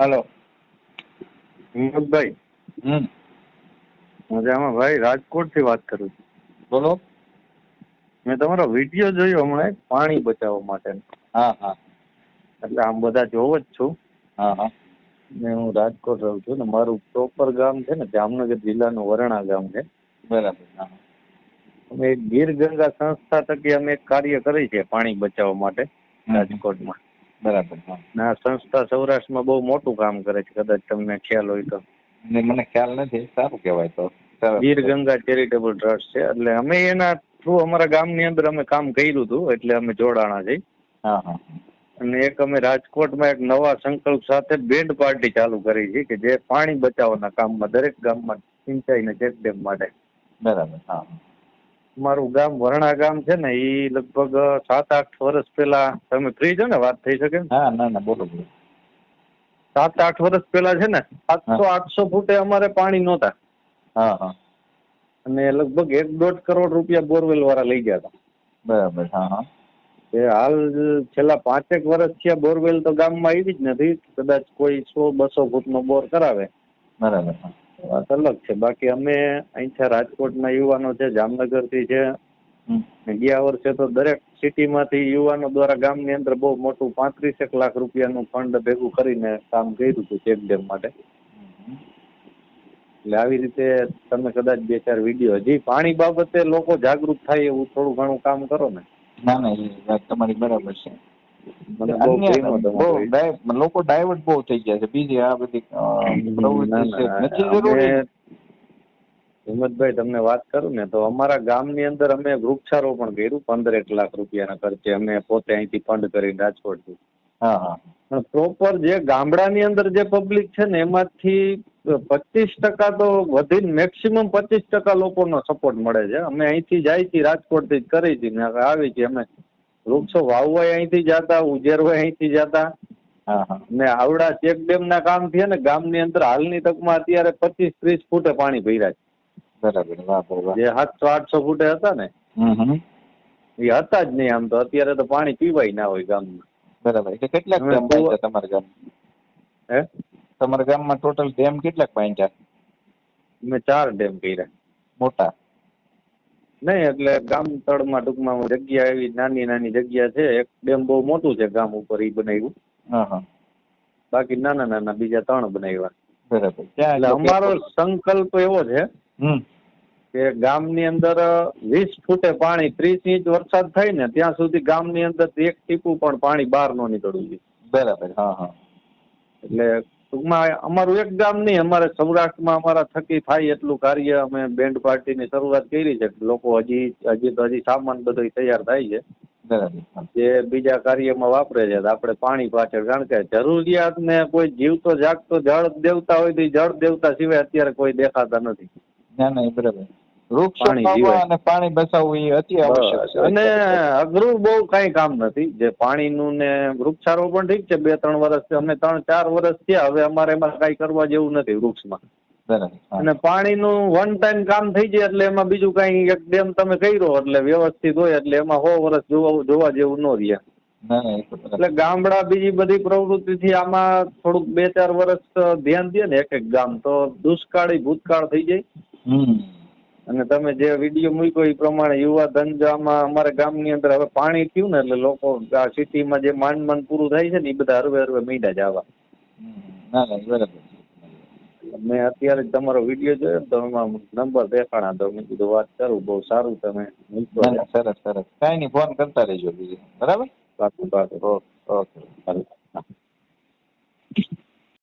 હાલો. વિનોદભાઈ. હમ. મજામાં. ભાઈ રાજકોટથી વાત કરું છું. બોલો. મેં તમારો વીડિયો જોયો હમણાં પાણી બચાવવા માટે હા હા. એટલે આમ બધા જોવો જ છું. હા હા. ને હું રાજકોટ રહું છું ને મારું પ્રોપર ગામ છે ને જામનગર જિલ્લાનું વરણા ગામ છે. બરાબર હા અમે ગીર ગંગા સંસ્થા થકી અમે એક કાર્ય કરી છે પાણી બચાવવા માટે રાજકોટમાં. બરાબર આ સંસ્થા સૌરાષ્ટ્રમાં બહુ મોટું કામ કરે છે કદાચ તમને ખ્યાલ હોય તો. ને મને ખ્યાલ નથી સારું કહેવાય તો. ગીર ગંગા ચેરિટેબલ ટ્રસ્ટ છે એટલે અમે એના થ્રુ અમારા ગામની અંદર અમે કામ કર્યું હતું એટલે અમે જોડાણા છે હા હા. અને એક અમે રાજકોટમાં એક નવા સંકલ્પ સાથે બેન્ડ પાર્ટી ચાલુ કરી છે કે જે પાણી બચાવવાના કામમાં દરેક ગામમાં સિંચાઈ ને ચેકડેમ માટે. બરાબર હા. મારું ગામ વરણા ગામ છે ને એ લગભગ સાત આઠ વર્ષ પહેલા તમે ફ્રી છો ને? વાત થઈ શકે ને? હા ના ના બોલો બોલો. સાત આઠ વર્ષ પહેલા છે ને સાતસો આઠસો ફૂટે અમારે પાણી નહોતા. હા હા. અને લગભગ એક દોઢ કરોડ રૂપિયા બોરવેલ વાળા લઈ ગયા હતા. બરાબર હા હા. એ હાલ છેલ્લા પાંચેક વર્ષ થયા બોરવેલ તો ગામમાં આવી જ નથી. કદાચ કોઈ સો બસો ફૂટનો બોર કરાવે. બરાબર વાત અલગ છે. બાકી અમે અહીંથી રાજકોટના યુવાનો છે જામનગરથી છે. ગયા વર્ષે તો દરેક સિટીમાંથી યુવાનો દ્વારા ગામની અંદર બહુ મોટું પાંત્રીસેક લાખ રૂપિયાનું ફંડ ભેગું કરીને કામ કર્યું હતું ચેક ડેમ માટે. એટલે આવી રીતે તમે કદાચ બે ચાર વીડિયો હજી પાણી બાબતે લોકો જાગૃત થાય એવું થોડું ઘણું કામ કરો ને. ના ના એ વાત તમારી બરાબર છે. લોકો ડાયવર્ટ બહુ થઈ ગયા છે. બીજી આ બધી નથી જરૂરી? હિંમતભાઈ તમને વાત કરું ને તો અમારા ગામની અંદર અમે વૃક્ષારોપણ કર્યું પંદર એક લાખ રૂપિયાના ખર્ચે. અમે પોતે અહીંથી ફંડ કરી રાજકોટથી. હા હા. પણ પ્રોપર જે ગામડાની અંદર જે પબ્લિક છે ને એમાંથી પચીસ ટકા તો વધીને મેક્સિમમ પચીસ ટકા લોકોનો સપોર્ટ મળે છે. અમે અહીંથી જાય છીએ રાજકોટથી જ કરી હતી ને આવી છીએ અમે. વૃક્ષો વાવવા અહીંથી જતા ઉજેરવા અહીંથી જતા. ને આવડા ચેક ડેમના કામ થયા ને ગામની અંદર હાલની તકમાં અત્યારે પચીસ ત્રીસ ફૂટે પાણી ભર્યા બરાબર છે જે સાતસો આઠસો ફૂટે હતા ને એ હતા જ નહીં આમ તો. અત્યારે તો પાણી પીવાય ના હોય ગામમાં. બરાબર એટલે કેટલાક ડેમ બાંધ્યા તમારા ગામ હે? તમારા ગામમાં ટોટલ ડેમ કેટલાક બાંધ્યા? મેં ચાર ડેમ કર્યા. મોટા? નહીં એટલે ગામ તળમાં ટૂંકમાં જગ્યા એવી નાની નાની જગ્યા છે. એક ડેમ બહુ મોટું છે ગામ ઉપર એ બનાવ્યું. હા હા. બાકી નાના નાના બીજા ત્રણ બનાવ્યા. બરાબર. એટલે અમારો સંકલ્પ એવો છે કે કે ગામની અંદર વીસ ફૂટે પાણી ત્રીસ ઇંચ વરસાદ થાય ને ત્યાં સુધી ગામની અંદર એક ટીપું પણ પાણી બહાર ન નીકળવું જોઈએ. બરાબર હા હા. એટલે ટૂંકમાં અમારું એક ગામ નહીં અમારે સૌરાષ્ટ્રમાં અમારા થકી થાય એટલું કાર્ય. અમે બેન્ડ પાર્ટીની શરૂઆત કરી છે. લોકો હજી હજી તો હજી સામાન બધો તૈયાર થાય છે. જે બીજા કાર્યમાં વાપરે છે આપણે પાણી પાછળ કારણ કે જરૂરિયાત ને કોઈ જીવતો જાગતો જળ દેવતા હોય તો જળ દેવતા સિવાય અત્યારે કોઈ દેખાતા નથી. ના ના બરાબર. અને પાણી બચાવવું એ અતિ આવશ્યક છે. અને અઘરું બહુ કઈ કામ નથી. જે પાણીનું ને વૃક્ષારોપણ ઠીક છે બે ત્રણ વર્ષ અમે ત્રણ ચાર વર્ષ થયા હવે અમારે એમાં કઈ કરવા જેવું નથી વૃક્ષમાં. અને પાણીનું વન ટાઈમ કામ થઈ જાય એટલે એમાં બીજું કઈ એક ડેમ તમે કર્યો એટલે વ્યવસ્થિત હોય એટલે એમાં સો વર્ષ જોવા જોવા જેવું ન રહે. એટલે ગામડા બીજી બધી પ્રવૃત્તિથી આમાં થોડુંક બે ચાર વર્ષ ધ્યાન દે ને એક એક ગામ. તો દુષ્કાળી ભૂતકાળ થઈ જાય. અને તમે જે વીડિયો મૂક્યો એ પ્રમાણે યુવા ધંધામાં અમારા ગામની અંદર હવે પાણી થયું ને એટલે લોકો આ સિટીમાં જે માંડ માંડ પૂરું થાય છે ને એ બધા હરવે હરવે મીડા જ આવા. મેં અત્યારે જ તમારો વીડિયો જોયો તો એમાં નંબર દેખાણા તો મેં કીધું વાત કરું બહુ સારું તમે સરસ સરસ. કાંઈ નહીં ફોન કરતા રહેજો બીજું. બરાબર? પાકું પાકું ઓકે ઓકે.